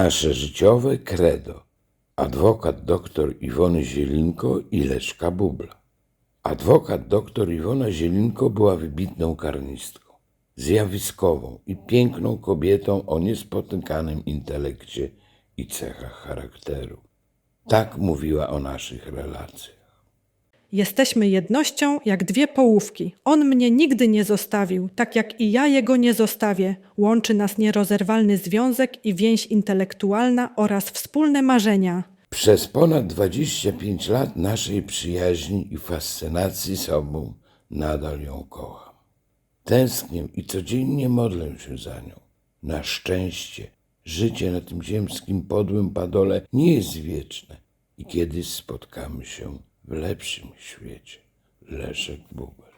Nasze życiowe credo. Adwokat dr Iwony Zielinko i Leszka Bubla. Adwokat dr Iwona Zielinko była wybitną karnistką, zjawiskową i piękną kobietą o niespotykanym intelekcie i cechach charakteru. Tak mówiła o naszych relacjach. Jesteśmy jednością jak dwie połówki. On mnie nigdy nie zostawił, tak jak i ja jego nie zostawię. Łączy nas nierozerwalny związek i więź intelektualna oraz wspólne marzenia. Przez ponad 25 lat naszej przyjaźni i fascynacji sobą nadal ją kocham. Tęsknię i codziennie modlę się za nią. Na szczęście życie na tym ziemskim podłym padole nie jest wieczne i kiedyś spotkamy się w lepszym świecie. Leszek Bubel.